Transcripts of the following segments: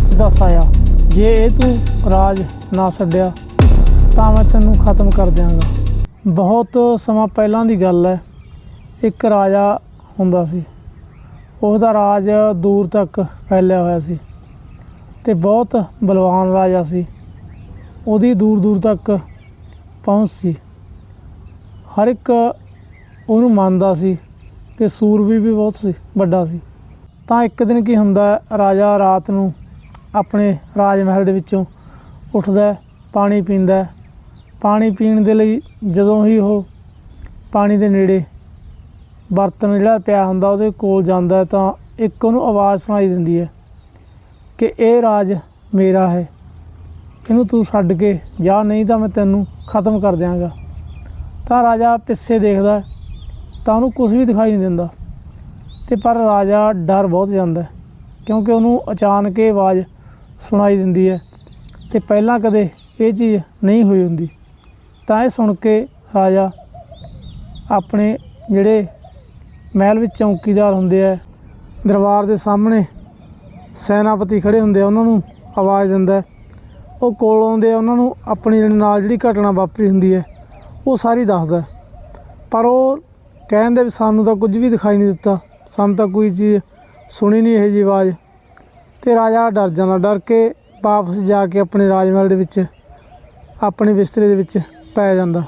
ਸੱਚ ਦਾ ਸਾਇਆ ਜੇ ਇਹ ਤੂੰ ਰਾਜ ਨਾ ਛੱਡਿਆ, ਤਾਂ ਮੈਂ ਤੈਨੂੰ ਖਤਮ ਕਰ ਦਿਆਂਗਾ। ਬਹੁਤ ਸਮਾਂ ਪਹਿਲਾਂ ਦੀ ਗੱਲ ਹੈ, ਇੱਕ ਰਾਜਾ ਹੁੰਦਾ ਸੀ। ਉਹਦਾ ਰਾਜ ਦੂਰ ਤੱਕ ਫੈਲਿਆ ਹੋਇਆ ਸੀ ਤੇ ਬਹੁਤ ਬਲਵਾਨ ਰਾਜਾ ਸੀ। ਉਹਦੀ ਦੂਰ ਦੂਰ ਤੱਕ ਪਹੁੰਚ ਸੀ। ਹਰ ਇੱਕ ਉਹਨੂੰ ਮੰਨਦਾ ਸੀ ਤੇ ਸੂਰਵੀ ਵੀ ਬਹੁਤ ਸੀ, ਵੱਡਾ ਸੀ। ਤਾਂ ਇੱਕ ਦਿਨ ਕੀ ਹੁੰਦਾ ਰਾਜਾ ਰਾਤ ਨੂੰ ਆਪਣੇ ਰਾਜ ਮਹਿਲ ਦੇ ਵਿੱਚੋਂ ਉੱਠਦਾ ਪਾਣੀ ਪੀਂਦਾ ਪਾਣੀ ਪੀਣ ਦੇ ਲਈ ਜਦੋਂ ਹੀ ਉਹ ਪਾਣੀ ਦੇ ਨੇੜੇ ਬਰਤਨ ਜਿਹੜਾ ਪਿਆ ਹੁੰਦਾ, ਉਹਦੇ ਕੋਲ ਜਾਂਦਾ ਤਾਂ ਇੱਕ ਉਹਨੂੰ ਆਵਾਜ਼ ਸੁਣਾਈ ਦਿੰਦੀ ਹੈ ਕਿ ਇਹ ਰਾਜ ਮੇਰਾ ਹੈ। ਇਹਨੂੰ ਤੂੰ ਛੱਡ ਕੇ ਜਾ, ਨਹੀਂ ਤਾਂ ਮੈਂ ਤੈਨੂੰ ਖਤਮ ਕਰ ਦਿਆਂਗਾ। ਤਾਂ ਰਾਜਾ ਪਿੱਛੇ ਦੇਖਦਾ ਤਾਂ ਉਹਨੂੰ ਕੁਝ ਵੀ ਦਿਖਾਈ ਨਹੀਂ ਦਿੰਦਾ। ਤੇ ਪਰ ਰਾਜਾ ਡਰ ਬਹੁਤ ਜਾਂਦਾ ਕਿਉਂਕਿ ਉਹਨੂੰ ਅਚਾਨਕ ਇਹ ਆਵਾਜ਼ ਸੁਣਾਈ ਦਿੰਦੀ ਹੈ ਤੇ ਪਹਿਲਾਂ ਕਦੇ ਇਹ ਚੀਜ਼ ਨਹੀਂ ਹੋਈ ਹੁੰਦੀ। ਤਾਂ ਇਹ ਸੁਣ ਕੇ ਰਾਜਾ ਆਪਣੇ ਜਿਹੜੇ ਮਹਿਲ ਵਿੱਚ ਚੌਕੀਦਾਰ ਹੁੰਦੇ ਆ, ਦਰਬਾਰ ਦੇ ਸਾਹਮਣੇ ਸੈਨਾਪਤੀ ਖੜੇ ਹੁੰਦੇ ਆ, ਉਹਨਾਂ ਨੂੰ ਆਵਾਜ਼ ਦਿੰਦਾ ਉਹ ਕੋਲ ਆਉਂਦੇ ਆ, ਉਹਨਾਂ ਨੂੰ ਆਪਣੀ ਨਾਲ ਜਿਹੜੀ ਘਟਨਾ ਵਾਪਰੀ ਹੁੰਦੀ ਹੈ, ਉਹ ਸਾਰੀ ਦੱਸਦਾ ਪਰ ਉਹ ਕਹਿੰਦੇ ਵੀ ਸਾਨੂੰ ਤਾਂ ਕੁਝ ਵੀ ਦਿਖਾਈ ਨਹੀਂ ਦਿੱਤਾ, ਸਾਨੂੰ ਤਾਂ ਕੋਈ ਚੀਜ਼ ਸੁਣੀ ਨਹੀਂ, ਇਹ ਜੀ ਆਵਾਜ਼। ਤੇ ਰਾਜਾ ਡਰ ਜਾਂਦਾ, ਡਰ ਕੇ ਵਾਪਸ ਜਾ ਕੇ ਆਪਣੇ ਰਾਜ ਮਹਿਲ ਦੇ ਵਿੱਚ, ਆਪਣੇ ਬਿਸਤਰੇ ਦੇ ਵਿੱਚ ਪੈ ਜਾਂਦਾ।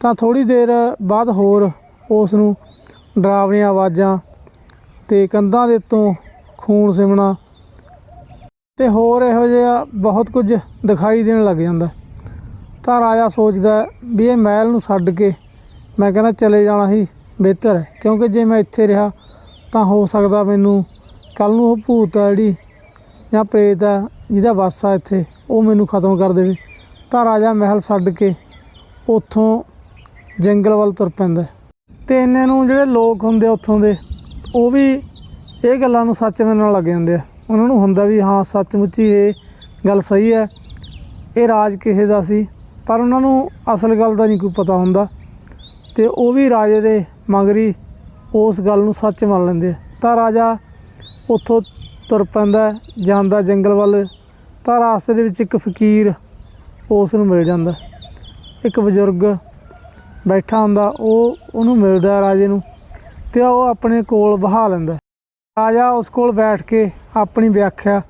ਤਾਂ ਥੋੜੀ ਦੇਰ ਬਾਅਦ ਹੋਰ ਉਸ ਨੂੰ ਡਰਾਵਣੀਆਂ ਆਵਾਜ਼ਾਂ ਤੇ ਕੰਧਾਂ ਦੇ ਉੱਤੋਂ ਖੂਨ ਸਿਮਣਾ ਤੇ ਹੋਰ ਇਹੋ ਜਿਹਾ ਬਹੁਤ ਕੁਝ ਦਿਖਾਈ ਦੇਣ ਲੱਗ ਜਾਂਦਾ। ਤਾਂ ਰਾਜਾ ਸੋਚਦਾ ਵੀ ਇਹ ਮਹਿਲ ਨੂੰ ਛੱਡ ਕੇ ਮੈਂ ਕਹਿੰਦਾ ਚਲੇ ਜਾਣਾ ਹੀ ਬਿਹਤਰ ਹੈ, ਕਿਉਂਕਿ ਜੇ ਮੈਂ ਇੱਥੇ ਰਿਹਾ ਤਾਂ ਹੋ ਸਕਦਾ ਮੈਨੂੰ ਕੱਲ ਨੂੰ ਉਹ ਭੂਤ ਆ ਜਿਹੜੀ, ਜਾਂ ਪ੍ਰੇਤ ਆ, ਜਿਹਦਾ ਵਾਸ ਆ ਇੱਥੇ, ਉਹ ਮੈਨੂੰ ਖਤਮ ਕਰ ਦੇਵੇ। ਤਾਂ ਰਾਜਾ ਮਹਿਲ ਛੱਡ ਕੇ ਉੱਥੋਂ ਜੰਗਲ ਵੱਲ ਤੁਰ ਪੈਂਦਾ। ਹੈ। ਤੇ ਇੰਨੇ ਨੂੰ ਜਿਹੜੇ ਲੋਕ ਹੁੰਦੇ ਉੱਥੋਂ ਦੇ, ਉਹ ਵੀ ਇਹ ਗੱਲਾਂ ਨੂੰ ਸੱਚ ਮੰਨਣ ਲੱਗ ਜਾਂਦੇ ਆ। ਉਹਨਾਂ ਨੂੰ ਹੁੰਦਾ ਵੀ ਹਾਂ, ਸੱਚਮੁੱਚ ਹੀ ਇਹ ਗੱਲ ਸਹੀ ਹੈ। ਇਹ ਰਾਜ ਕਿਸੇ ਦਾ ਸੀ, ਪਰ ਉਹਨਾਂ ਨੂੰ ਅਸਲ ਗੱਲ ਦਾ ਨਹੀਂ ਕੋਈ ਪਤਾ ਹੁੰਦਾ। ਤੇ ਉਹ ਵੀ ਰਾਜੇ ਦੇ ਮਗਰੀ ਉਸ ਗੱਲ ਨੂੰ ਸੱਚ ਮੰਨ ਲੈਂਦੇ ਤਾਂ ਰਾਜਾ ਉੱਥੋਂ ਤੁਰ ਪੈਂਦਾ ਜਾਂਦਾ ਜੰਗਲ ਵੱਲ, ਤਾਂ ਰਾਸਤੇ ਦੇ ਵਿੱਚ ਇੱਕ ਫਕੀਰ ਉਸ ਨੂੰ ਮਿਲ ਜਾਂਦਾ ਇੱਕ ਬਜ਼ੁਰਗ ਬੈਠਾ ਹੁੰਦਾ, ਉਹ ਉਹਨੂੰ ਮਿਲਦਾ ਰਾਜੇ ਨੂੰ ਤੇ ਉਹ ਆਪਣੇ ਕੋਲ ਬਹਾ ਲੈਂਦਾ ਰਾਜਾ ਉਸ ਕੋਲ ਬੈਠ ਕੇ ਆਪਣੀ ਵਿਆਖਿਆ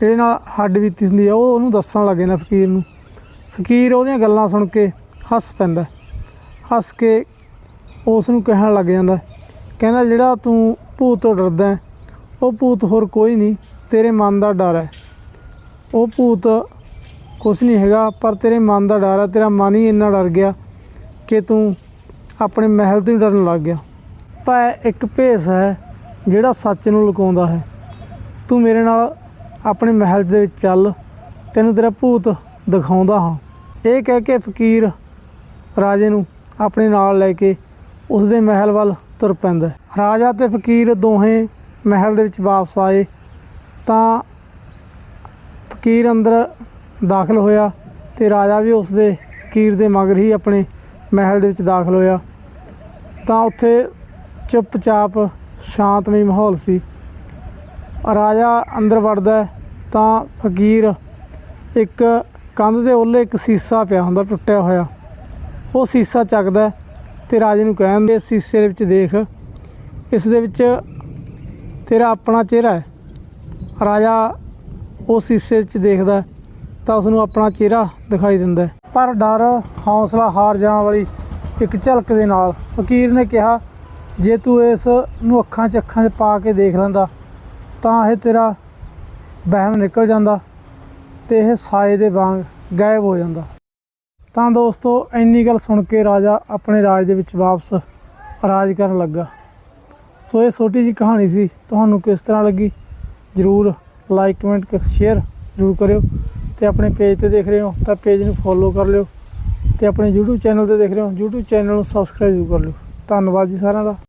ਜਿਹੜੇ ਨਾਲ ਹੱਡ ਬੀਤੀ ਹੁੰਦੀ ਆ ਉਹ ਉਹਨੂੰ ਦੱਸਣ ਲੱਗੇ ਨਾ ਫਕੀਰ ਨੂੰ। ਫਕੀਰ ਉਹਦੀਆਂ ਗੱਲਾਂ ਸੁਣ ਕੇ ਹੱਸ ਪੈਂਦਾ ਹੱਸ ਕੇ ਉਸ ਨੂੰ ਕਹਿਣ ਲੱਗ ਜਾਂਦਾ ਕਹਿੰਦਾ, ਜਿਹੜਾ ਤੂੰ ਭੂਤ ਤੋਂ ਡਰਦਾ ਉਹ ਭੂਤ ਹੋਰ ਕੋਈ ਨਹੀਂ, ਤੇਰੇ ਮਨ ਦਾ ਡਰ ਹੈ। ਉਹ ਭੂਤ ਕੁਛ ਨਹੀਂ ਹੈਗਾ, ਪਰ ਤੇਰੇ ਮਨ ਦਾ ਡਰ ਹੈ। ਤੇਰਾ ਮਨ ਹੀ ਇੰਨਾ ਡਰ ਗਿਆ ਕਿ ਤੂੰ ਆਪਣੇ ਮਹਿਲ ਤੋਂ ਹੀ ਡਰਨ ਲੱਗ ਗਿਆ। ਪਰ ਇੱਕ ਭੇਸ ਹੈ ਜਿਹੜਾ ਸੱਚ ਨੂੰ ਲੁਕਾਉਂਦਾ ਹੈ। ਤੂੰ ਮੇਰੇ ਨਾਲ ਆਪਣੇ ਮਹਿਲ ਦੇ ਵਿੱਚ ਚੱਲ, ਤੈਨੂੰ ਤੇਰਾ ਭੂਤ ਦਿਖਾਉਂਦਾ ਹਾਂ। ਇਹ ਕਹਿ ਕੇ ਫਕੀਰ ਰਾਜੇ ਨੂੰ ਆਪਣੇ ਨਾਲ ਲੈ ਕੇ ਉਸ ਦੇ ਮਹਿਲ ਵੱਲ ਤੁਰ ਪੈਂਦਾ ਰਾਜਾ ਤੇ ਫਕੀਰ ਦੋਹੇ ਮਹਿਲ ਦੇ ਵਿੱਚ ਵਾਪਸ ਆਏ ਤਾਂ ਫਕੀਰ ਅੰਦਰ ਦਾਖਲ ਹੋਇਆ ਤੇ ਰਾਜਾ ਵੀ ਉਸ ਦੇ ਫਕੀਰ ਦੇ ਮਗਰ ਹੀ ਆਪਣੇ ਮਹਿਲ ਦੇ ਵਿੱਚ ਦਾਖਲ ਹੋਇਆ। ਤਾਂ ਉੱਥੇ ਚੁੱਪਚਾਪ ਸ਼ਾਂਤਮਈ ਮਾਹੌਲ ਸੀ। ਰਾਜਾ ਅੰਦਰ ਵੜਦਾ ਤਾਂ ਫਕੀਰ ਇੱਕ ਕੰਧ ਦੇ ਉੱਲੇ ਇੱਕ ਸੀਸਾ ਪਿਆ ਹੁੰਦਾ, ਟੁੱਟਿਆ ਹੋਇਆ। ਉਹ ਸੀਸਾ ਚੱਕਦਾ ਹੈ ਤੇ ਰਾਜੇ ਨੂੰ ਕਹਿੰਦੇ ਇਸ ਸੀਸੇ ਦੇ ਵਿੱਚ ਦੇਖ। ਇਸ ਦੇ ਵਿੱਚ ਤੇਰਾ ਆਪਣਾ ਚਿਹਰਾ ਹੈ। ਰਾਜਾ ਉਹ ਸੀਸੇ ਵਿੱਚ ਦੇਖਦਾ ਤਾਂ ਉਸ ਨੂੰ ਆਪਣਾ ਚਿਹਰਾ ਦਿਖਾਈ ਦਿੰਦਾ ਪਰ ਡਰ, ਹੌਸਲਾ ਹਾਰ ਜਾਣ ਵਾਲੀ ਇੱਕ ਝਲਕ ਦੇ ਨਾਲ ਫਕੀਰ ਨੇ ਕਿਹਾ, ਜੇ ਤੂੰ ਇਸ ਨੂੰ ਅੱਖਾਂ 'ਚ ਅੱਖਾਂ 'ਚ ਪਾ ਕੇ ਦੇਖ ਲੈਂਦਾ, ਤਾਂ ਇਹ ਤੇਰਾ ਵਹਿਮ ਨਿਕਲ ਜਾਂਦਾ ਤੇ ਇਹ ਸਾਏ ਦੇ ਵਾਂਗ ਗਾਇਬ ਹੋ ਜਾਂਦਾ। ਤਾਂ ਦੋਸਤੋ, ਇੰਨੀ ਗੱਲ ਸੁਣ ਕੇ ਰਾਜਾ ਆਪਣੇ ਰਾਜ ਦੇ ਵਿੱਚ ਵਾਪਸ ਰਾਜ ਕਰਨ ਲੱਗਾ। ਸੋ ਇਹ ਛੋਟੀ ਜੀ ਕਹਾਣੀ ਸੀ। ਤੁਹਾਨੂੰ ਕਿਸ ਤਰ੍ਹਾਂ ਲੱਗੀ? ਜਰੂਰ ਲਾਈਕ ਕਮੈਂਟ ਸ਼ੇਅਰ ਜਰੂਰ ਕਰਿਓ। ਤੇ ਆਪਣੇ ਪੇਜ ਤੇ ਦੇਖ ਰਹੇ ਹੋ ਤਾਂ ਪੇਜ ਨੂੰ ਫੋਲੋ ਕਰ ਲਿਓ। ਤੇ ਆਪਣੇ YouTube ਚੈਨਲ ਤੇ ਦੇਖ ਰਹੇ ਹੋ, YouTube ਚੈਨਲ ਨੂੰ ਸਬਸਕ੍ਰਾਈਬ ਜਰੂਰ ਕਰ ਲਿਓ। ਧੰਨਵਾਦ ਜੀ ਸਾਰਿਆਂ ਦਾ।